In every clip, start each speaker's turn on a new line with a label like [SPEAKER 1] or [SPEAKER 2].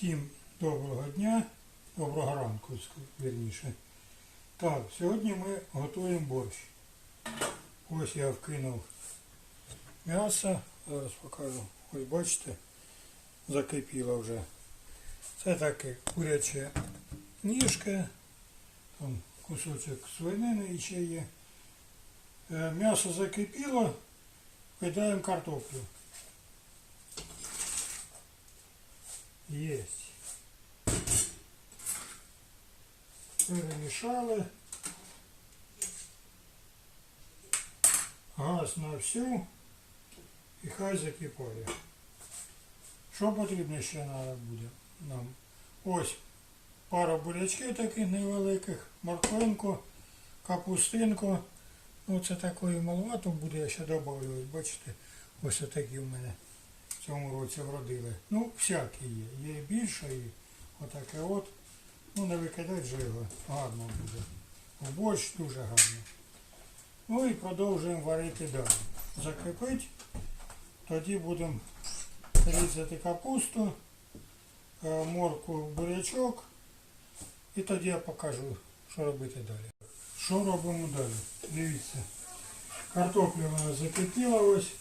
[SPEAKER 1] Всім доброго дня, доброго ранку, вірніше. Так, сьогодні ми готуємо борщ. Ось я вкинув м'ясо, зараз покажу. Ось бачите, закипіло вже. Це таке куряче ніжка, там кусочок свинини і ще є. Е, М'ясо закипіло, кидаємо картоплю. Есть. Перемішали. Газ на всю і хай закипає. Що потрібно ще треба буде нам? Ось пара бурячків таких невеликих, морквинку, капустинку. Ну це такої маловато буде, я ще добавлю. Бачите, ось отакі в мене в цьому році вродили. Ну, всякі є. Є і більше, і отаке от. Ну, не викидати же його. Гарно буде. В борщ дуже гарно. Ну і продовжуємо варити далі. Закипить. Тоді будемо різати капусту, е, морку, бурячок. І тоді я покажу, що робити далі. Що робимо далі? Дивіться. Картопля у нас закипіла ось.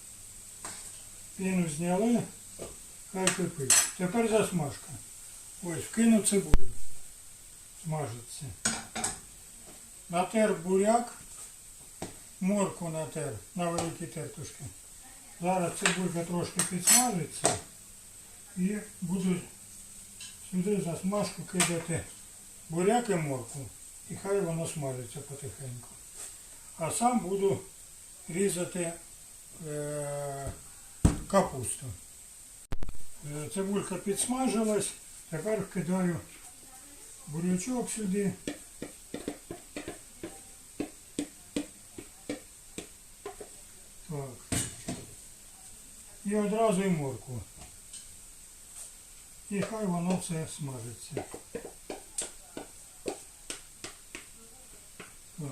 [SPEAKER 1] Піну зняли, хай кипить. Тепер засмажка. Ось, вкину цибулю. Смажиться. Натер буряк, морку натер на великі тертушки. Зараз цибулька трошки підсмажиться і буду сюди засмажку кидати буряк і морку. І хай воно смажиться потихеньку. А сам буду різати е- капусту. Е, Цибулька підсмажилась, тепер вкидаю бурячок сюди. Так. І одразу і морку. І хай воно все смажиться. Так.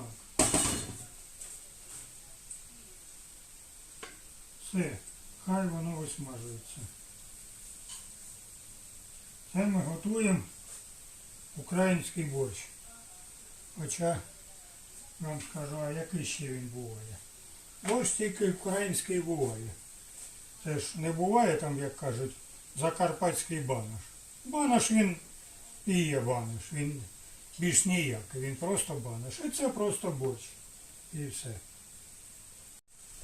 [SPEAKER 1] Все, хай воно висмажується. Це ми готуємо український борщ. Хоча вам скажу, а який ще він буває. Борщ тільки український буває. Це ж не буває там, як кажуть, закарпатський банаш. Банаш він і є банаш. Він більш ніякий, він просто банаш. І це просто борщ. І все.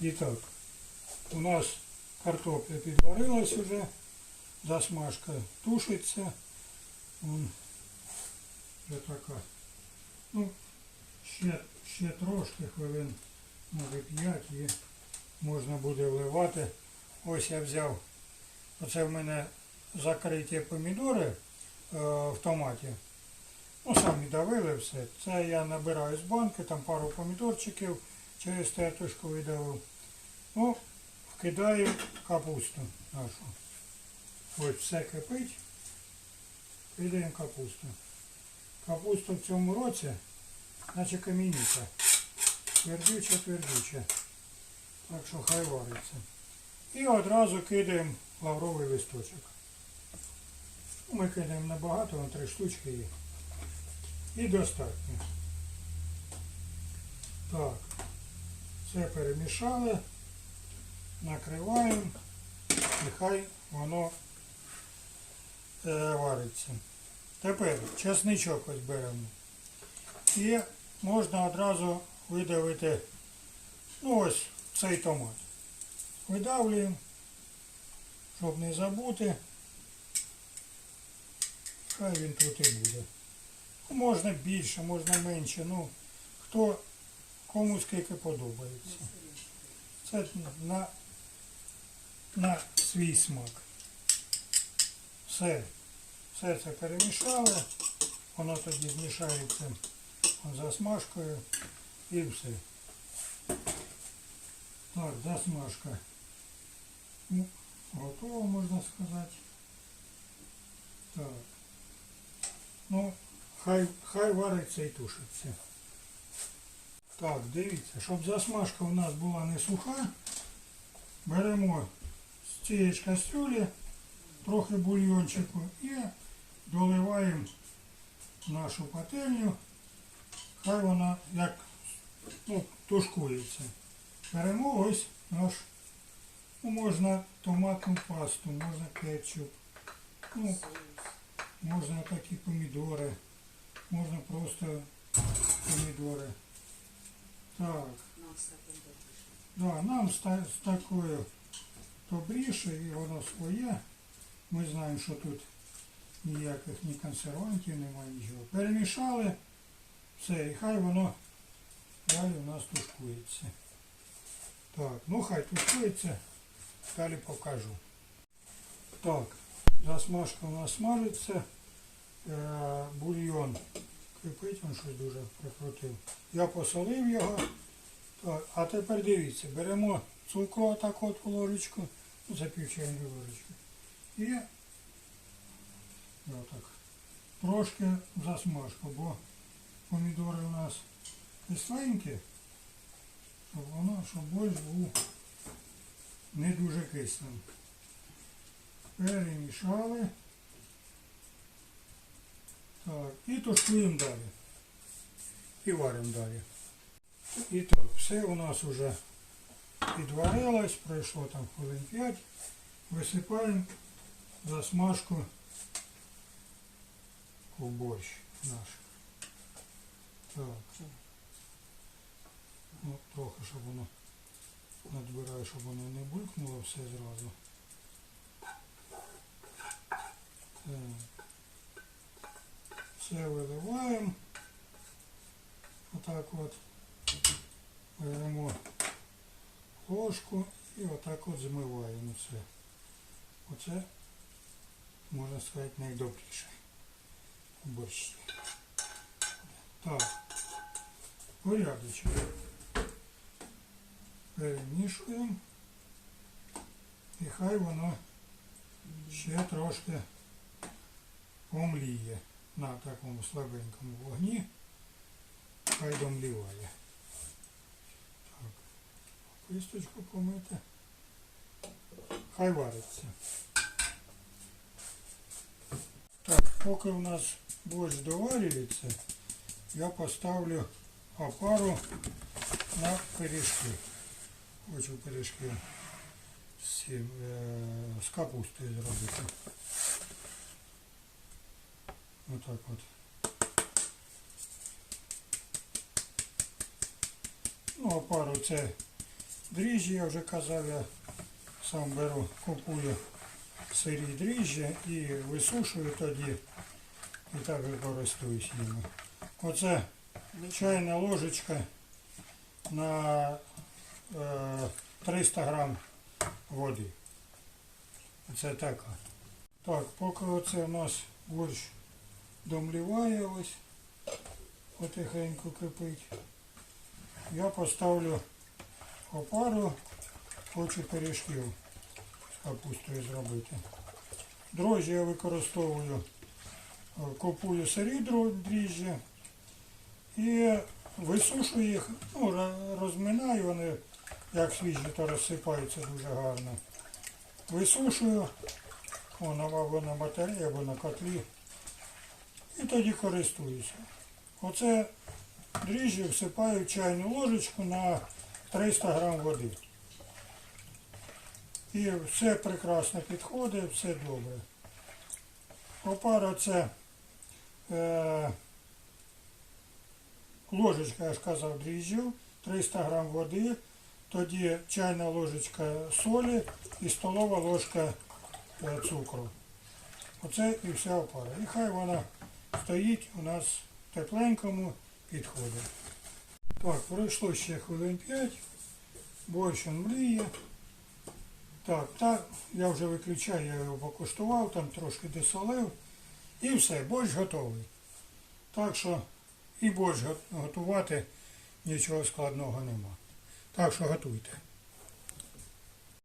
[SPEAKER 1] І так. У нас картопля підварилась уже, засмажка тушиться. Вон, вже така. Ну, ще, ще трошки хвилин, може 5 і можна буде вливати. Ось я взяв, оце в мене закриті помідори е, в томаті. Ну, самі давили все. Це я набираю з банки, там пару помідорчиків через тертушку видавив. Ну, вкидаю капусту нашу. Ось все кипить. Кидаємо капусту. Капуста в цьому році, наче кам'яніка. Твердюча, твердюча. Так що хай вариться. І одразу кидаємо лавровий листочок. Ми кидаємо небагато, на три штучки є. І достатньо. Так, все перемішали накриваємо і хай воно е, вариться. Тепер чесничок ось беремо. І можна одразу видавити ну ось цей томат. Видавлюємо, щоб не забути. Хай він тут і буде. Ну, Можна більше, можна менше. Ну, хто кому скільки подобається. Це на, на свій смак. Все. Все це перемішали. Воно тоді змішається засмажкою і все. Так, засмажка. Ну, готова, можна сказати. Так. Ну, хай, хай вариться і тушиться. Так, дивіться, щоб засмажка у нас була не суха, беремо з цієї ж кастрюлі трохи бульйончику і доливаємо нашу пательню, хай вона як ну, тушкується. Беремо ось наш, ну, можна томатну пасту, можна кетчуп, ну, можна такі помідори, можна просто помідори. Так. Да, нам з, та- з такою добріше і воно своє. Ми знаємо, що тут ніяких ні консервантів немає нічого. Перемішали все, і хай воно далі у нас тушкується. Так, ну хай тушкується, далі покажу. Так, засмажка у нас смажиться, е, бульйон кипить, він щось дуже прикрутив. Я посолив його. Так, а тепер дивіться, беремо цукру отак от ложечку, ну, за. І, отак. Трошки засмажку, бо помідори у нас кисленькі, щоб воно, щоб борщ був не дуже кислим. Перемішали. Так, і тушкуємо далі. І варимо далі. І так, все у нас вже підварилось, пройшло там хвилин 5. Висипаємо засмажку в борщ наш. Так. Ну, трохи, щоб воно надбираю, щоб воно не булькнуло все зразу. Так. Все виливаємо. Отак от. Беремо ложку і отак от змиваємо це. Оце, можна сказати, найдобріше у борщі. Так, порядочок. Перемішуємо. І хай воно ще трошки помліє на такому слабенькому вогні. Хай домліває. Так, кисточку помити. Хай вариться. Так, поки у нас борщ доварюється, я поставлю опару на пиріжки. Хочу пиріжки з, цим, е, з капустою зробити. Отак от. Ну, опару це дріжджі, я вже казав, я сам беру, купую сирі дріжджі і висушую тоді і так і користуюсь ними. Оце чайна ложечка на е, 300 грам води. Оце така. Так, поки оце у нас борщ домліває ось, потихеньку кипить. Я поставлю опару, хочу пиріжків з капустою зробити. Дрожжі я використовую, е, купую сирі дріжджі і висушую їх, ну, розминаю, вони як свіжі, то розсипаються дуже гарно. Висушую, воно або на батареї, або на котлі. І тоді користуюся. Оце дріжджі всипаю в чайну ложечку на 300 грам води. І все прекрасно підходить, все добре. Опара це е, ложечка, я ж казав, дріжджів, 300 грам води, тоді чайна ложечка солі і столова ложка е, цукру. Оце і вся опара. І хай вона стоїть у нас в тепленькому підходить. Так, пройшло ще хвилин 5. Борщ он мліє. Так, так, я вже виключаю, я його покуштував, там трошки досолив. І все, борщ готовий. Так що і борщ готувати нічого складного нема. Так що готуйте.